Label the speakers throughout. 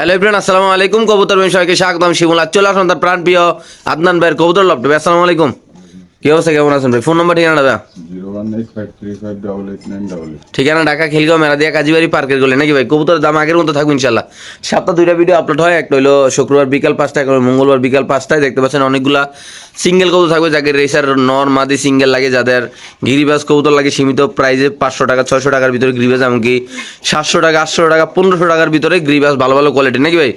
Speaker 1: Hello friend আসসালামু আলাইকুম। কবুতর বিন সবাইকে স্বাগতম। শিমুল আর চলে আসুন তার প্রাণ প্রিয় আদনান ভাইয়ের কবুতর লপটে আসসালামু আলাইকুম। কি অবস্থা? কেমন আছেন ভাই? ফোন নাম্বার ঠিকানা দাদা ঠিকানা ঢাকা খিলগাঁও মেরাদিয়া কাজীবাড়ি পার্কের গলে নাকি ভাই? কবুতর দাম আগের মতো থাকবে ইনশাল্লাহ সপ্তাহ দুইটা ভিডিও আপলোড হয়। একটা হলো শুক্রবার বিকাল পাঁচটায় মঙ্গলবার বিকাল পাঁচটায়। দেখতে পাচ্ছেন অনেকগুলা সিঙ্গেল কবুতর থাকবে? যাকে রেসার নর মাদি সিঙ্গেল লাগে, যাদের গিরিবাস কবুতর লাগে সীমিত প্রাইজে পাঁচশো টাকা, ছয়শো টাকার ভিতরে গিরিবাস এমনকি সাতশো টাকা, আটশো টাকা, পনেরোশো টাকার ভিতরে গ্রিবাস ভালো ভালো কোয়ালিটি নাকি ভাই?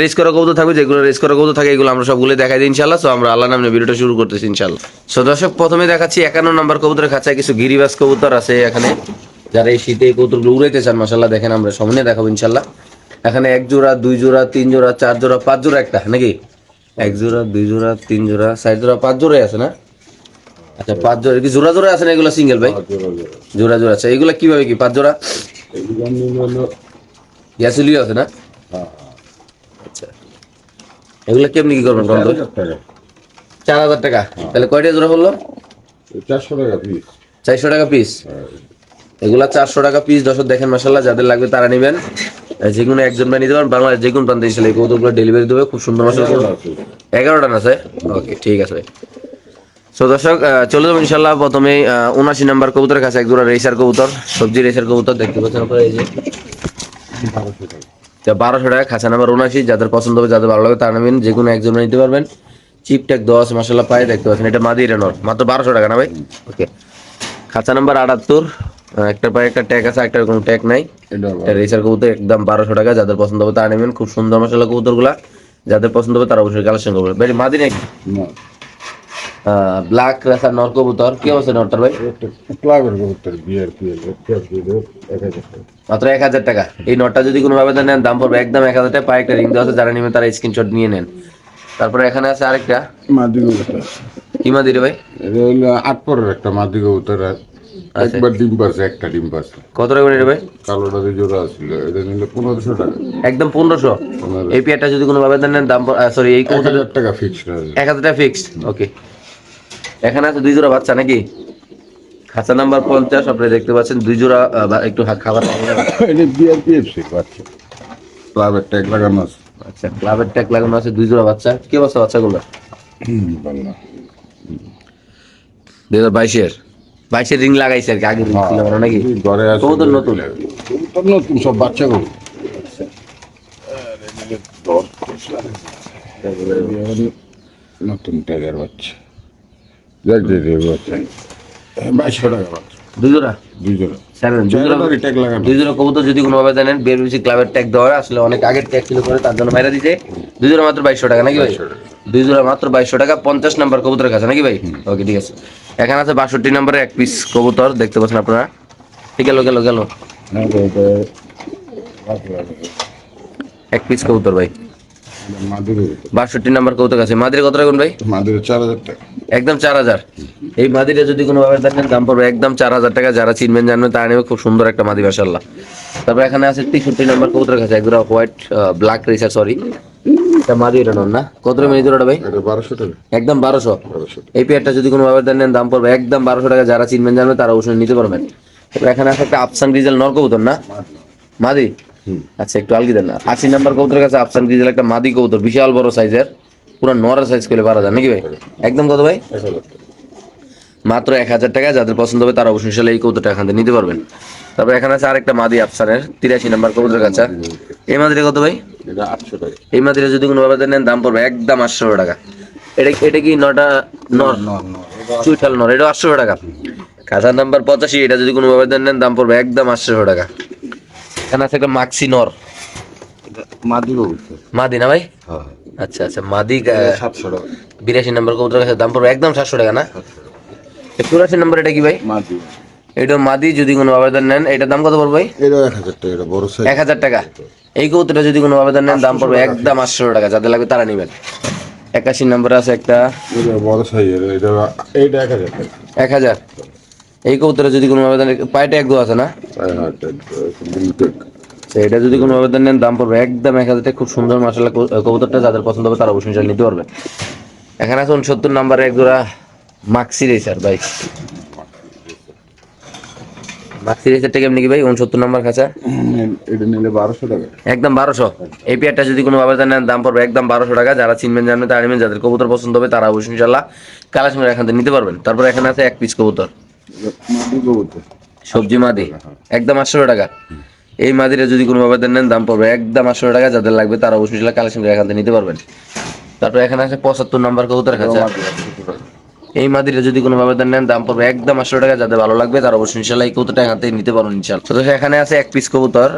Speaker 1: রেস করা কবুতর থাকবে, যেগুলো রেস করা কবুতর থাকে, এগুলো আমরা সবগুলো দেখাই দিই ইনশাল্লাহ সো আমরা আল্লাহ নামে ভিডিওটা শুরু করতেছি ইনশাল্লাহ সো দর্শক, প্রথমে দেখাচ্ছি একান্ন নম্বর কবুতরের খাঁচায় কিছু গিরিবাস কবুতর আছে এখানে। যারা এই শীতে কবুতরগুলো উড়াইতে চান মাসাল্লাহ দেখেন আমরা সামনে দেখাবো ইনশাল্লাহ এখানে এক জোড়া, দুই জোড়া, তিন জোড়া, চার জোড়া, পাঁচ জোড়া একটা, নাকি? এক জোড়া দুই জোড়া তিন জোড়া চার জোড়া পাঁচ জোড়াই আছে না? আচ্ছা পাঁচ জোড়া কি জোড়া জোড়া আছে না এগুলো সিঙ্গেল ভাই?
Speaker 2: জোড়া জোড়া।
Speaker 1: আছে। এগুলো কীভাবে কি পাঁচ জোড়া? গ্যাসুলিও আছে না?
Speaker 2: হ্যাঁ
Speaker 1: আচ্ছা। এগুলো কেমনি কি করবেন কোন
Speaker 2: চার হাজার টাকা।
Speaker 1: টাকা? তাহলে কয়টা জোড়া
Speaker 2: এই চারশো টাকা পিস
Speaker 1: চারশো টাকা পিস এগুলা চারশো টাকা পিস দশক দেখেন মাসাল্লাহ যাদের লাগবে তারা নেবেন। যে একজন ভাই নিতে পারেন, বাংলাদেশ যে কোনো প্রান্তে এসে এই কৌতুকগুলো ডেলিভারি দেবে, খুব সুন্দর মাসাল এগারোটা না, স্যার? ওকে ঠিক আছে। সো দর্শক চলে যাব ইনশাল্লাহ প্রথমে উনাশি নাম্বার কবুতরের কাছে এক জোড়া রেসার কবুতর, সবজি রেসার কবুতর দেখতে পাচ্ছেন আপনারা এই যে।
Speaker 2: বারোশো টাকা,
Speaker 1: খাঁচা নাম্বার উনাশি যাদের পছন্দ হবে, যাদের ভালো লাগে, তারা নেবেন যে কোনো একজন নিতে পারবেন। চিপ ট্যাগ দশ মশলা পায়ে দেখতে পাচ্ছেন, এটা মাদি রেনর মাত্র বারোশো টাকা না ভাই? ওকে খাঁচা নাম্বার আটাত্তর একটার পায়ে একটা ট্যাগ আছে একটার কোনো ট্যাগ নাই। রেসার কবুতর একদম বারোশো টাকা যাদের পছন্দ হবে তারা নেবেন। খুব সুন্দর মশলা কবুতরগুলা। যাদের পছন্দ হবে তারা অবশ্যই কালেকশন করবেন ভাই মাদি নাকি ব্ল্যাক রেসার নর কবুতর। কি অবস্থা নরটার ভাই? মাত্র এক হাজার টাকা। এই নটটা যদি কোনো ভাবে নেন দাম পড়বে একদম এক হাজার টাকা পায়ে একটা রিং দেওয়া আছে যারা নেবেন তারা স্ক্রিনশট নিয়ে নেন। তারপরে এখানে আছে আরেকটা।
Speaker 2: মাদি কবুতর
Speaker 1: কি মাদি রে ভাই?
Speaker 2: এটা আট পরের একটা মাদি কবুতর আর
Speaker 1: আচ্ছা।
Speaker 2: একবার ডিম পারছে একটা ডিম পারছে
Speaker 1: কত টাকা করে রে ভাই?
Speaker 2: কালোটা দিয়ে জোড়া ছিল এটা নিলে পনেরোশো টাকা।
Speaker 1: একদম পনেরোশো?
Speaker 2: পনেরো।
Speaker 1: এই পেয়ারটা যদি কোনো ভাবে নেন দাম সরি এই
Speaker 2: এক হাজার টাকা ফিক্সড
Speaker 1: এক হাজার টাকা ফিক্সড ওকে এখানে আছে দুই জোড়া বাচ্চা নাকি? খাঁচা নাম্বার পঞ্চাশ আপনি দেখতে পাচ্ছেন দুই জোড়া একটু খাবার
Speaker 2: বাচ্চা। ক্লাবের ট্যাগ লাগানো আছে।
Speaker 1: আচ্ছা ক্লাবের ট্যাগ লাগানো আছে দুই জোড়া বাচ্চা। কি অবস্থা বাচ্চাগুলো? দুই হাজার বাইশের? বাইশের রিং লাগাইছে আর কি আগে রিং ছিল না নাকি?
Speaker 2: ঘরে আছে
Speaker 1: কবুতর নতুন?
Speaker 2: নতুন সব বাচ্চা গরু। নতুন ট্যাগের বাচ্চা। দেখ দে দে বাচ্চা। বাইশশো টাকা বাচ্চা
Speaker 1: দুই জোড়া
Speaker 2: দুই জোড়া
Speaker 1: সেভেন দুই জোড়া
Speaker 2: চারটারই ট্যাগ লাগানো।
Speaker 1: দুই জোড়া কবুতর যদি কোনোভাবে জানেন ক্লাবের ট্যাগ দেওয়া আসলে অনেক আগের ট্যাগ ছিল করে তার জন্য মাইরা দিতে দুই জোড়া মাত্র বাইশশো টাকা নাকি ভাই?
Speaker 2: 2200 টাকা।
Speaker 1: দুই মাত্র বাইশশো টাকা পঞ্চাশ নাম্বার কবুতরের কাছে নাকি ভাই? ওকে ঠিক আছে। এখানে আছে বাষট্টি নাম্বারে এক পিস কবুতর দেখতে পাচ্ছেন আপনারা। ঠিক গেল গেল গেল।
Speaker 2: হ্যাঁ,
Speaker 1: এক পিস কবুতর ভাই। বাষট্টি নাম্বার কাছে মাদির কত রাখুন ভাই?
Speaker 2: মাদুরের চার হাজার টাকা।
Speaker 1: একদম চার হাজার। এই মাদিটা যদি দেখেন দাম পড়বে একদম চার হাজার টাকা। যারা চিনবেন জানবেন তারা নেবে। খুব সুন্দর একটা মাদি মাসাল্লাহ তারপর এখানে আছে তেষট্টি নম্বর কবুতরের কাছে। একদম হোয়াইট ব্ল্যাক রেসার সরি এটা মাদি এটা নন না? কত রেমে জোড়াটা ভাই?
Speaker 2: বারোশো টাকা।
Speaker 1: একদম বারোশো?
Speaker 2: বারোশো
Speaker 1: এই পেয়ারটা যদি কোনোভাবে দেন দাম পড়বে একদম বারোশো টাকা। যারা চিনবেন জানবেন তারা অবশ্যই নিতে পারবেন। তারপর এখানে আছে একটা আফসান ডিজেল নর কবুতর না? মাদি? আচ্ছা একটু আলগি দেন না। আশি নাম্বার কবুতরের কাছে আফসান একটা মাদি কবুতর বিশাল বড় সাইজের। পুরো নরের সাইজ করলে পারা যায় নাকি ভাই? একদম কত ভাই?
Speaker 2: হাজার
Speaker 1: মাত্র এক হাজার টাকা যাদের পছন্দ হবে তারা অবশ্যই এই কবুতরটা এখান থেকে নিতে পারবেন। তারপর এখানে আছে আরেকটা মাদি আফসানের তিরাশি নাম্বার কবুতরের কাছে এই মাদিটা কত ভাই?
Speaker 2: এটা আটশো টাকা।
Speaker 1: এই মাদিটা যদি কোনো ভাবে নেন দাম পড়বে একদম আটশো টাকা। এটা এটা কি নটা নর? চুইঠাল নর এটা আটশো টাকা। খাতার নাম্বার পঁচাশি এটা যদি কোনো ভাবে নেন দাম পড়বে একদম আটশো টাকা। এখানে আছে একটা মাক্সি নর।
Speaker 2: মাদি কবুতর।
Speaker 1: মাদি না ভাই?
Speaker 2: হ্যাঁ।
Speaker 1: আচ্ছা আচ্ছা মাদি
Speaker 2: সাতশো টাকা।
Speaker 1: বিরাশি নাম্বার কবুতরের কাছে দাম পড়বে একদম সাতশো টাকা না? চুরাশি নাম্বার এটা কি ভাই?
Speaker 2: মাদি।
Speaker 1: এটা মাদি যদি কোনো আবেদন নেন এটার দাম কত পড়বে
Speaker 2: এটা এক হাজার টাকা এটা বড় সাইজ
Speaker 1: এক হাজার টাকা। এই কবুতরটা যদি কোনো আবেদন নেন দাম পড়বে একদম আটশো টাকা যাদের লাগবে তারা নেবেন। একাশি নম্বরে আছে একটা।
Speaker 2: বড় সাইজের এটা এইটা এক হাজার টাকা।
Speaker 1: এক হাজার। এই কবুতরে যদি কোনো আবেদন পায়েটা এক দু আছে না? তো এটা যদি কোনো আবেদন নেন দাম পড়বে একদম এক হাজার টাকা। খুব সুন্দর মাসাল্লাহ কবুতরটা যাদের পছন্দ হবে তারা অবশ্যই নিতে পারবে। এখানে আছে উনসত্তর নাম্বারে এক জোড়া মাক্সি রেসার কি ভাই? উনসত্তর নাম্বার খাঁচা?
Speaker 2: এটা নিলে বারোশো টাকা।
Speaker 1: একদম বারোশো? এই পেয়ারটা যদি কোনো ভাবে নেন দাম পড়বে একদম বারোশো টাকা। যারা চিনবেন জানবেন তারা নেবেন। যাদের কবুতর পছন্দ হবে তারা অবশ্যই ইনশাল্লাহ কালাশ মেরে এখান থেকে নিতে পারবেন। তারপর এখানে আছে এক পিস কবুতর। সবজি মাদি। একদম আটশো টাকা। এই মাদিটা যদি কোনো ভাবে নেন দাম পড়বে একদম আটশো টাকা। যাদের লাগবে তারা অবশ্যই কালেকশন করে এখান থেকে নিতে পারবেন। তারপর এখানে আছে পঁচাত্তর নাম্বার কবুতর খাঁচা। এই মাদিটা যদি কোনো ভাবে নেন দাম পড়বে একদম আটশো টাকা যাদের ভালো লাগবে তার অবশ্যই ইনশাল্লাহ এই কবুতরটা এখান থেকে নিতে পারো ইনশাল্লাহ তো এখানে আছে এক পিস কবুতর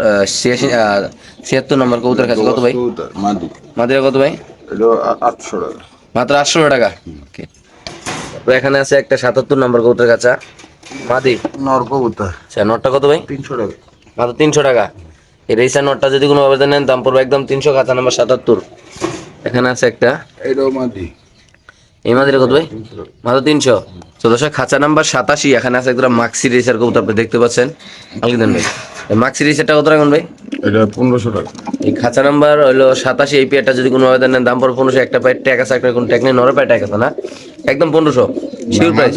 Speaker 1: ছিয়াত্তর নম্বর কবুতর খাঁচা কত ভাই? মাদিরা কত ভাই?
Speaker 2: আটশো টাকা।
Speaker 1: মাত্র আটশো টাকা? তো এখানে আছে একটা সাতাত্তর নম্বর কবুতর কাছা মাদি?
Speaker 2: নর কবুতর।
Speaker 1: আচ্ছা নটটা কত ভাই?
Speaker 2: তিনশো টাকা।
Speaker 1: মাত্র তিনশো টাকা। এই রেসার নটটা যদি কোনো ভাবে নেন দাম পড়বে একদম তিনশো কাঁচা নাম্বার সাতাত্তর। এখানে আছে একটা।
Speaker 2: এটাও মাটি
Speaker 1: এই মাদিরা কত ভাই? মাত্র তিনশো। চোদ্দশো খাঁচা নাম্বার সাতাশি এখানে আছে একটা মাক্সি রেসার কবুতর আপনি দেখতে পাচ্ছেন। আলকি ভাই মাক্সি রেসারটা কত রাখুন ভাই?
Speaker 2: এটা পনেরোশো টাকা।
Speaker 1: এই খাঁচা নাম্বার হলো সাতাশি এই পেয়ারটা যদি কোনো ভাবে নেন দাম পড়বে পনেরোশো একটা পায়ের ট্যাক আছে একটা কোনো ট্যাগ নেই নর পায়ের ট্যাক আছে না? একদম পনেরোশো। শিওর প্রাইস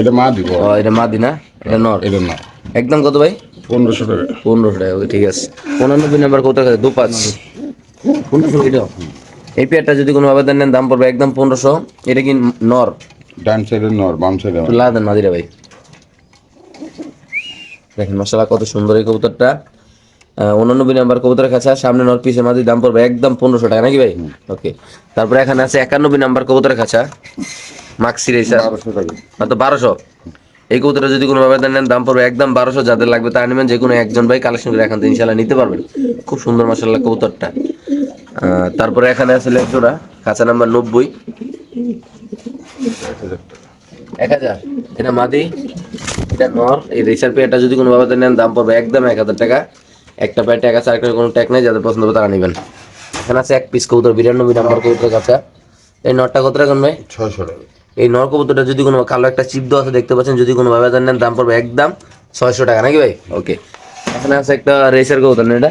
Speaker 2: এটা মা দিব
Speaker 1: ও এটা মাদি না? এটা নর।
Speaker 2: এটা না
Speaker 1: একদম কত ভাই?
Speaker 2: পনেরোশো টাকা।
Speaker 1: পনেরোশো টাকা ঠিক আছে। পনেরোনব্বই নাম্বার কত টাকা দু পাঁচ পনেরোশো এটাও এই পেয়ারটা যদি কোনো ভাবে নেন দাম পড়বে একদম পনেরোশো। এটা কি নর?
Speaker 2: ডান সাইডে নর বাম সাইডে
Speaker 1: লাগাতেন মাদিরা ভাই। দেখেন মশলা কত সুন্দর এই কবুতরটা। উননব্বই নাম্বার কবুতরের কাছে সামনে নর পিসের মাদি দাম পড়বে একদম পনেরোশো টাকা নাকি ভাই? ওকে তারপরে এখানে আছে একানব্বই নাম্বার কবুতরের কাছে মাক্সি রেসার মাত্র বারোশো। এই কবুতরটা যদি কোনো ভাবে নেন দাম পড়বে একদম বারোশো। যাদের লাগবে তা নেবেন যে কোনো একজন ভাই কালেকশন করে এখান থেকে ইনশাল্লাহ নিতে পারবেন। খুব সুন্দর মাসাল্লাহ কবুতরটা। তারপরে এখানে আছে লেকচোরা কাঁচা নাম্বার নব্বই। এক হাজার। এটা মাদি এটা নর। এই রেসার পেয়ারটা যদি কোনো ভাবে নেন দাম পড়বে একদম এক হাজার টাকা। একটা পেয়ার টাকা আছে আরেকটা কোনো ট্যাগ নেই যাদের পছন্দ হবে তারা নেবেন। এখানে আছে এক পিস কবুতর বিরানব্বই নাম্বার কবুতর কাঁচা। এই নটটা কত টাকা ভাই?
Speaker 2: ছয়শো টাকা।
Speaker 1: এই নর কবুতরটা যদি কোনো কালো একটা চিপ দেওয়া আছে দেখতে পাচ্ছেন যদি কোনো ভাবে নেন দাম পড়বে একদম ছয়শো টাকা নাকি ভাই? ওকে। এখানে আছে একটা রেসার কবুতর না এটা।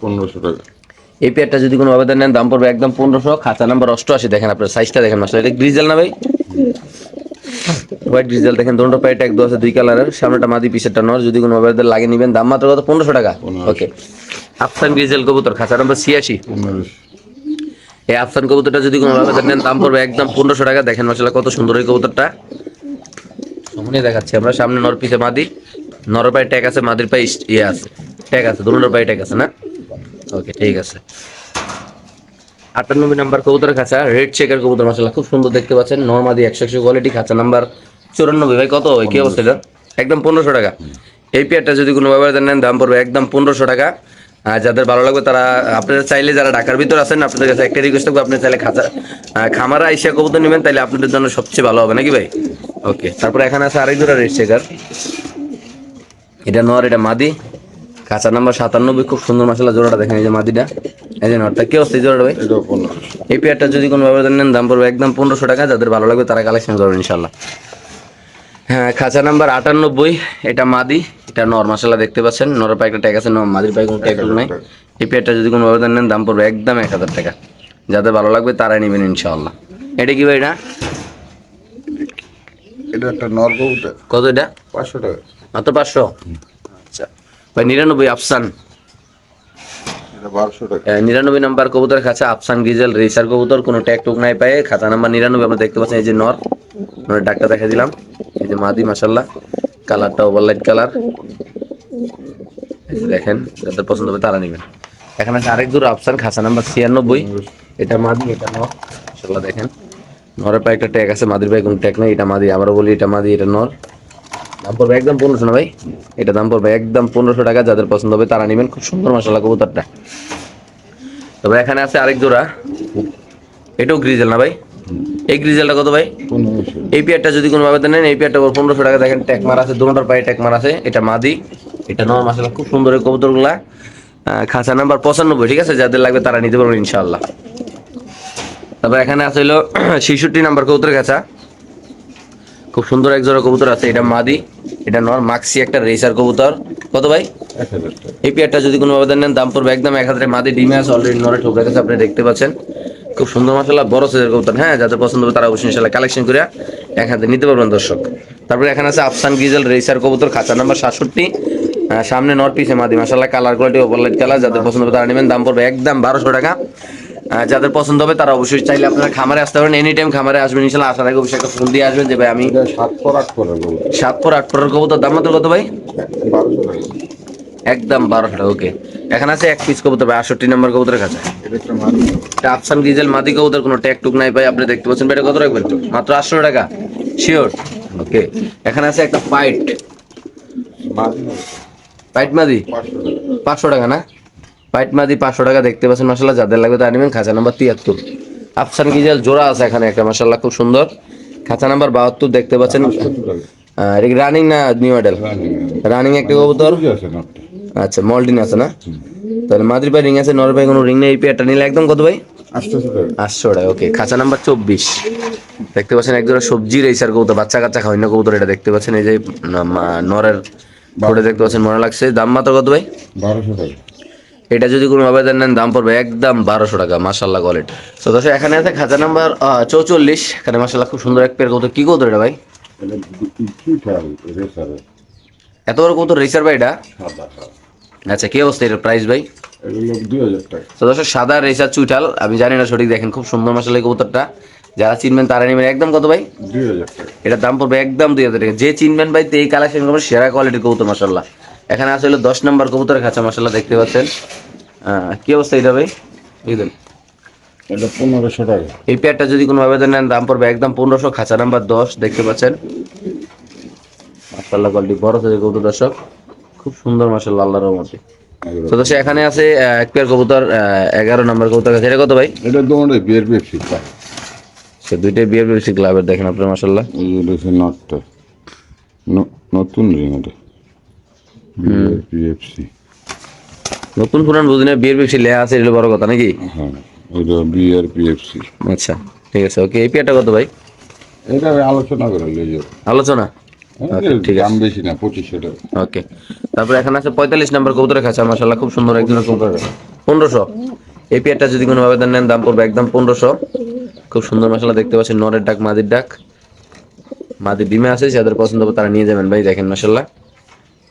Speaker 2: পনেরোশো টাকা।
Speaker 1: এই পেয়ারটা যদি কোনো ভাবে নেন দাম পড়বে একদম পনেরোশো। খাঁচা নাম্বার অষ্টআশি দেখেন আপনার সাইজটা দেখেন মাসলে এটা গ্রিজেল না ভাই? হোয়াইট গ্রিজেল দেখেন দুটো পায়ে ট্যাগ দেওয়া আছে দুই কালারের সামনেটা মাদি পিসেরটা নর যদি কোনো ভাবে লাগে নিবেন দাম মাত্র কত? পনেরোশো টাকা। ওকে আফসান গ্রিজেল কবুতর খাঁচা নাম্বার ছিয়াশি। এই আফসান কবুতরটা যদি কোনো ভাবে নেন দাম পড়বে একদম পনেরোশো টাকা। দেখেন মশলা কত সুন্দর এই কবুতরটা। সামনে দেখাচ্ছি আমরা সামনে নর পিছে মাদি। নর পায়ে ট্যাগ আছে মাদির পায়ে ইয়ে আছে। ট্যাগ আছে দুটোর পায়ে ট্যাগ আছে না? ওকে ঠিক আছে। আটানব্বই নাম্বার কবুতর খাঁচা রেড চেকার কবুতর মশলা খুব সুন্দর দেখতে পাচ্ছেন। নর্মাদি একশো একশো কোয়ালিটি খাঁচা নাম্বার চুরানব্বই। ভাই কত? কি অবস্থা এটা? একদম পনেরোশো টাকা। এই পেয়ারটা যদি কোনো ব্যবহার নেন দাম পড়বে একদম পনেরোশো টাকা। আর যাদের ভালো লাগবে তারা আপনারা চাইলে যারা ঢাকার ভিতর আছেন আপনাদের কাছে একটা রিকোয়েস্ট থাকবে আপনি চাইলে খাঁচা খামারা আইসা কবুতর নেবেন তাহলে আপনাদের জন্য সবচেয়ে ভালো হবে নাকি ভাই? ওকে তারপরে এখানে আছে আরেক জোড়া রেড চেকার এটা নর এটা মাদি। কাঁচা নাম্বার সাতানব্বই খুব সুন্দর মশলা জোড়াটা দেখেন এই যে মাদিটা। এই যে নরটা কি অবস্থা এই জোড়াটা ভাই? এই পেয়ারটা যদি কোনো ব্যবধান নেন দাম পড়বে একদম পনেরোশো টাকা যাদের ভালো লাগবে তারা কালেকশন করবেন ইনশাল্লাহ। হ্যাঁ খাঁচা নাম্বার আটানব্বই এটা মাদি এটা নর মশলা দেখতে পাচ্ছেন। নরের পায়ে একটা ট্যাগ আছে মাদির পায়ে কোনো ট্যাগ নাই এই পেয়ারটা যদি কোনো ব্যবধান নেন দাম পড়বে একদম এক হাজার টাকা। যাদের ভালো লাগবে তারাই নেবেন ইনশাল্লাহ। এটা কি ভাই এটা?
Speaker 2: এটা একটা নর
Speaker 1: কত এটা?
Speaker 2: পাঁচশো টাকা।
Speaker 1: মাত্র পাঁচশো? ভাই নিরানব্বই আফসান। নিরানব্বই নাম্বার কবুতর খাঁচা আফসান গিজেল রেসার কবুতর কোনো ট্যাগ টুক নাই পায়ে। খাতা নাম্বার নিরানব্বই আমরা দেখতে পাচ্ছেন এই যে নর। নরের ডাকটা দেখা দিলাম। এই যে মাদি মাসাল্লাহ কালারটা ওভার লাইট কালার দেখেন যাদের পছন্দ হবে তারা নেবেন। এখানে আছে আরেক দূর আফসান খাঁচা নাম্বার ছিয়ানব্বই। এটা মাদি এটা নর। মাসাল্লাহ দেখেন। নরের পায়ে একটা ট্যাগ আছে মাদির পায়ে কোনো ট্যাগ নেই এটা মাদি। আবারও বলি এটা মাদি এটা নর। দাম পড়বে একদম পনেরোশো না ভাই? এটা দাম পড়বে একদম পনেরোশো টাকা যাদের পছন্দ হবে তারা নেবেন। খুব সুন্দর মশলা কবুতরটা। তবে এখানে আছে আরেক জোড়া। এটাও গ্রিজেল না ভাই? এই গ্রিজেলটা কত ভাই? এই পেয়ারটা যদি কোনো ভাবে নেন এই পেয়ারটা পনেরোশো টাকা। দেখেন ট্যাক মার আছে দুটোর পায়ে ট্যাক মার আছে। এটা মাদি। এটা নর মাসালা খুব সুন্দর এই কবুতরগুলা। খাঁচা নাম্বার পঁচানব্বই ঠিক আছে? যাদের লাগবে তারা নিতে পারবেন ইনশাল্লাহ তারপর এখানে আছে হলো ছেষট্টি নাম্বার কবুতর খাঁচা। খুব সুন্দর এক জোড়া কবুতর আছে এটা মাদি এটা নর মাক্সি একটা রেসার কবুতর। কত ভাই? এই পেয়ারটা যদি কোনো আবেদন নেন দাম পড়বে একদম এক হাজারে মাদি ডিমে আছে অলরেডি নরে ঠোকরা গেছে আপনি দেখতে পাচ্ছেন। খুব সুন্দর মশলা বড় সাইজের কবুতর। হ্যাঁ যাদের পছন্দ হবে তারা অবশ্যই ইনশাল্লাহ কালেকশন করে এক হাতে নিতে পারবেন দর্শক। তারপরে এখানে আছে আফসান গিজেল রেসার কবুতর খাঁচা নাম্বার সাতষট্টি। সামনে নর পিছে মাদি মাসাল্লাহ কালার কোয়ালিটি ওভারলাইট কালার যাদের পছন্দ হবে তারা নেবেন দাম পড়বে একদম বারোশো টাকা। যাদের পছন্দ হবে তারা অবশ্যই চাইলে আপনারা খামারে আসতে পারেন। এনি টাইম খামারে আসবেন ইনশাল্লাহ আসার আগে অবশ্যই একটা ফোন দিয়ে আসবেন যে ভাই আমি
Speaker 2: সাত পর আট পরের
Speaker 1: সাত পর আট পরের কবুতর। দাম মাত্র কত ভাই? একদম বারোশো টাকা ওকে এখানে আছে এক পিস কবুতর ভাই আটষট্টি নম্বর কবুতরের কাছে। আফসান গিজেল মাদি কবুতর কোনো ট্যাগ টুক নাই ভাই আপনি দেখতে পাচ্ছেন। ভাই এটা কত রাখবেন? মাত্র আটশো টাকা? শিওর ওকে এখানে আছে একটা পাইট
Speaker 2: মারি
Speaker 1: পাইট মাদি?
Speaker 2: পাঁচশো টাকা
Speaker 1: না? পাইট মাদি পাঁচশো টাকা দেখতে পাচ্ছেন মাসাল্লাহ যাদের লাগবে তারা নেবেন খাঁচা নাম্বার তিয়াত্তর। আফসান গিজেল জোড়া আছে এখানে একটা মাসাল্লাহ খুব সুন্দর। খাঁচা নাম্বার বাহাত্তর দেখতে পাচ্ছেন। রানিং না নিউ মডেল রানিং একটা কবুতর? আচ্ছা মল্টিন আছে না? তাহলে মাদির পায়ে রিং আছে নর পায়ে কোনো রিং নেই এই পেয়ারটা নিলে একদম কত ভাই? আটশো টাকা ওকে খাঁচা নাম্বার চব্বিশ। দেখতে পাচ্ছেন একজোড়া সবজি রেসার কবুতর বাচ্চা কাচ্চা খাওয়াই না কবুতর এটা দেখতে পাচ্ছেন এই যে নরের ফোটে দেখতে পাচ্ছেন মনে লাগছে। দাম মাত্র কত ভাই?
Speaker 2: বারোশো টাকা।
Speaker 1: এটা যদি কোনো আবেদন নেন দাম পড়বে একদম বারোশো টাকা মাসাল্লাহ কোয়ালিটি তো দর্শক এখানে আছে খাঁচা নাম্বার চৌচল্লিশ। এখানে মাসাল্লাহ খুব সুন্দর এক পেয়ার কবুতর। কি কবুতর এটা ভাই? এত বড় কবুতর রেসার ভাই এটা? আচ্ছা কি অবস্থা এটার প্রাইস ভাই? তো দর্শক সাদা রেসার চুইটাল আমি জানি না সঠিক দেখেন খুব সুন্দর মাসাল্লাহ কবুতরটা। যারা চিনবেন তারা নেবেন। একদম কত ভাই? এটার দাম পড়বে একদম দুই হাজার টাকা। যে চিনবেন ভাই এই কালেকশন করবেন সেরা কোয়ালিটির কবুতর মাসাল্লাহ এখানে আছে হলো দশ নম্বর কবুতরের খাঁচা মাসাল্লাহ দেখতে পাচ্ছেন। কি অবস্থা এটা ভাই? বুঝলেন
Speaker 2: এটা পনেরোশো টাকা।
Speaker 1: এই পেয়ারটা যদি কোনো আবেদন নেন দাম পড়বে একদম পনেরোশো খাঁচা নাম্বার দশ দেখতে পাচ্ছেন। মাসাল্লাহ কোয়ালিটি বড় থেকে কবুতর দর্শক। খুব সুন্দর মাসাল্লাহ আল্লাহর রহমতে। তো দর্শক এখানে আছে এক পেয়ার কবুতর এগারো নম্বর কবুতর কাছে। এটা কত ভাই?
Speaker 2: এটা তোমার বিয়ের পেপসি
Speaker 1: সে দুইটাই বিয়ে বেশি ক্লাবের দেখেন আপনার মাসাল্লাহ
Speaker 2: নটটা। নতুন রিং এটা।
Speaker 1: নতুন পুরান বেশি লেয়া আছে এগুলো বড় কথা নাকি?
Speaker 2: হ্যাঁ এটা
Speaker 1: আচ্ছা ঠিক আছে ওকে এই পেয়ারটা কত ভাই?
Speaker 2: এটা আলোচনা করে লিয়ে
Speaker 1: আলোচনা?
Speaker 2: দাম বেশি না পঁচিশশো টাকা।
Speaker 1: ওকে তারপরে এখানে আছে পঁয়তাল্লিশ নম্বর কবুতরের খাঁচা মাসাল্লাহ খুব সুন্দর একজন। কবুতর পনেরোশো। এই পেয়ারটা যদি কোনো আবেদন নেন দাম পড়বে একদম পনেরোশো। খুব সুন্দর দেখতে পাচ্ছেন নরের ডাক মাদির ডাক। মাদির ডিমে আছে যাদের পছন্দ হবে তারা নিয়ে যাবেন ভাই দেখেন মাসাল্লাহ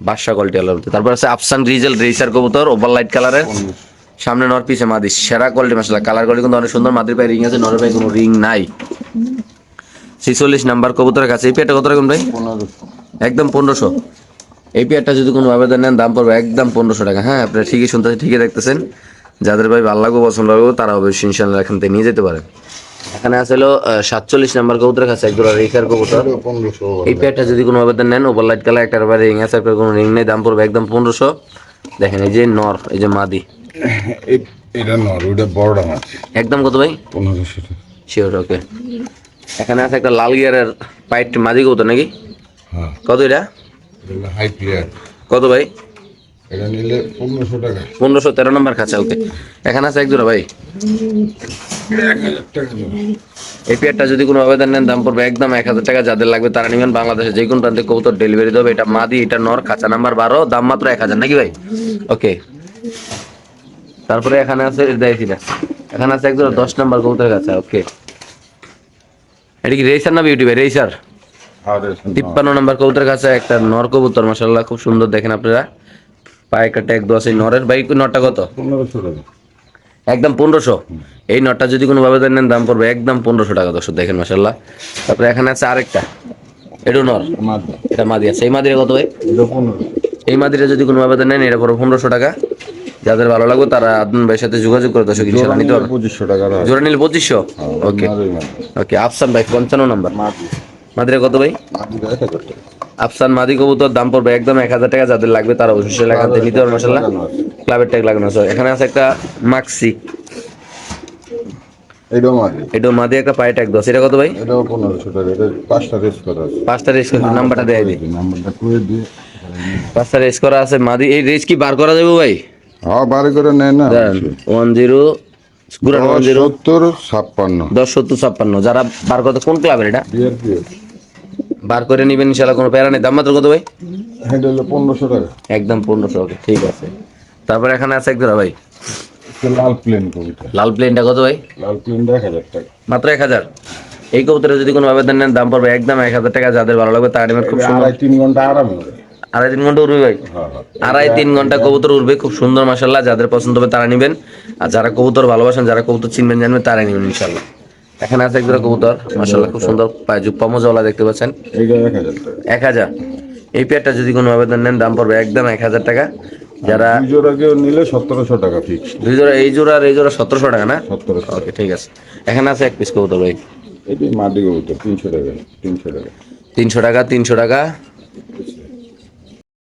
Speaker 1: বাদশা কোয়ালিটি আলাদা তারপর আছে আফসান রিজেল রেসার কবুতর ওভার লাইট কালারের সামনে নর পিছে মাদি সেরা কোয়ালিটি মাসাল্লাহ কালার কোয়ালিটি কিন্তু অনেক সুন্দর মাদির পায়ে রিং আছে নরের পায়ে কোনো রিং নাই। ছিচল্লিশ নাম্বার কবুতরের কাছে। এই পেয়ারটা কত রাখুন ভাই? একদম পনেরোশো। এই পেয়ারটা যদি কোনো আবেদন নেন দাম পড়বে একদম পনেরোশো টাকা। হ্যাঁ আপনারা ঠিকই শুনতেছেন ঠিকই দেখতেছেন। যাদের ভাই ভালো লাগবে পছন্দ লাগবে তারা অবশ্যই ইনশাল্লাহ এখান থেকে নিয়ে যেতে পারেন। এখানে আছে হলো সাতচল্লিশ নাম্বার কবুতরের কাছে একদম রেখার কবুতর। এই পেয়ারটা যদি কোনো আবেদন নেন ওভার লাইট কালার একটা রিং আছে আপনার কোনো রিং নেই দাম পড়বে একদম পনেরোশো। দেখেন এই যে নর এই যে মাদি।
Speaker 2: এটা নর ওইটা বড়টা মাছ।
Speaker 1: একদম কত ভাই?
Speaker 2: পনেরোশো
Speaker 1: শিওর ওকে এখানে আছে একটা লাল গিয়ারের পাইট মাদি কবুতর নাকি?
Speaker 2: হ্যাঁ।
Speaker 1: কত এটা?
Speaker 2: এটা হাই প্লেয়ার
Speaker 1: কত ভাই?
Speaker 2: এটা নিলে পনেরোশো টাকা।
Speaker 1: পনেরোশো তেরো নম্বর খাঁচা ওকে। এখানে আছে এক জোড়া ভাই। এই পেয়ারটা যদি কোনো আবেদন নেন দাম পড়বে একদম এক হাজার টাকা। যাদের লাগবে তারা নেবেন বাংলাদেশে যে কোনো প্রান্তে কবুতর ডেলিভারি দেবে এটা মাদি এটা নর খাঁচা নাম্বার বারো দাম মাত্র এক হাজার নাকি ভাই? ওকে। তারপরে এখানে আছে দেখছি না এখানে আছে একজন দশ নাম্বার কবুতরের কাছে ওকে। এটা কি রেসার না বিউটি ভাই? রেসার।
Speaker 2: আর
Speaker 1: তিপ্পান্ন নাম্বার কবুতরের কাছে একটা নর কবুতর মাসাল্লাহ খুব সুন্দর দেখেন আপনারা। পায়ে একটা ট্যাগ দেওয়া আছে নরের। ভাই নরটা কত? একদম পনেরোশো? এই নটটা যদি কোনো ভাবে নেন দাম পড়বে একদম পনেরোশো টাকা দর্শক দেখেন মাসাল্লাহ তারপরে এখানে আছে আরেকটা। এটু নর? এটা মাদি। আছে। এই মাদিরে কত ভাই? এই মাদিরে যদি কোনো ভাবে নেন এটা পড়বে পনেরোশো টাকা। যাদের ভালো লাগবে তারা আদন ভাইয়ের সাথে যোগাযোগ করে দর্শক ইনশাল্লাহ নিতে পারবে।
Speaker 2: পঁচিশশো টাকা
Speaker 1: জোড়া নিলে পঁচিশশো? ওকে। ওকে আফসান ভাই পঞ্চান্ন নাম্বার। মাদিরে কত ভাই?
Speaker 2: এক
Speaker 1: আফসান মাদি কবুতর দাম পড়বে একদম এক হাজার টাকা যাদের লাগবে তারা অবশ্যই এখান থেকে নিতে পারবে ক্লাবের ট্যাগ লাগানো আছে। এখানে আছে একটা মাক্সি।
Speaker 2: এটাও
Speaker 1: মাদি। একটা পায়ে ট্যাগ দশ এটা কত ভাই?
Speaker 2: এটাও পনেরোশো টাকা। পাঁচটা রেস করা আছে।
Speaker 1: পাঁচটা রেস নাম্বারটা দেয় দিই।
Speaker 2: নাম্বারটা করে দিয়ে।
Speaker 1: পাঁচটা রেস করা আছে মাদি। এই রেস কি বার করা যাবে ভাই?
Speaker 2: হ্যাঁ করে না।
Speaker 1: ওয়ান জিরো পুরান ওয়ান জিরো
Speaker 2: সত্তর ছাপ্পান্ন।
Speaker 1: দশ সত্তর ছাপ্পান্ন। যারা বার করতে কোন ক্লাবের এটা? বার করে নিবেন ইনশাল্লাহ কোনো প্যারা নেই। দাম মাত্র কত ভাই?
Speaker 2: হলো পনেরোশো টাকা।
Speaker 1: একদম পনেরোশো ওকে ঠিক আছে। তারপরে এখানে আছে এক ভাই।
Speaker 2: লাল প্লেন কবিতা।
Speaker 1: লাল প্লেনটা কত ভাই?
Speaker 2: লাল প্লেনটা এক হাজার টাকা।
Speaker 1: মাত্র এক হাজার। এই কবুতরে যদি কোনো আবেদন নেন দাম পড়বে একদম এক হাজার টাকা। যাদের ভালো লাগবে তার নেবেন খুব সুন্দর।
Speaker 2: তিন ঘণ্টা আরাম হবে।
Speaker 1: আড়াই তিন ঘণ্টা উড়বে ভাই?
Speaker 2: হ্যাঁ হ্যাঁ
Speaker 1: আড়াই তিন ঘণ্টা কবুতর উড়বে খুব সুন্দর মাসাল্লাহ যাদের পছন্দ হবে তারা নেবেন। আর যারা কবুতর ভালোবাসেন যারা কবুতর চিনবেন জানবেন তারাই নেবেন ইনশাল্লাহ এখানে আছে একজোড়া কবুতর মাসাল্লাহ খুব সুন্দর পায়ে জুপ্পা মজাওয়ালা দেখতে পাচ্ছেন। এক হাজার এই পেয়ারটা যদি কোনো আবেদন নেন দাম পড়বে একদম এক হাজার টাকা। যারা
Speaker 2: দুই জোড়া কেউ নিলে সতেরোশো টাকা ফিক্স
Speaker 1: দুই জোড়া এই জোড়া আর এই জোড়া সতেরোশো টাকা না?
Speaker 2: সতেরোশো।
Speaker 1: ওকে ঠিক আছে। এখানে আছে এক পিস কবুতর ভাই।
Speaker 2: এটি মাটি কবুতর তিনশো টাকা তিনশো টাকা।
Speaker 1: তিনশো টাকা তিনশো টাকা।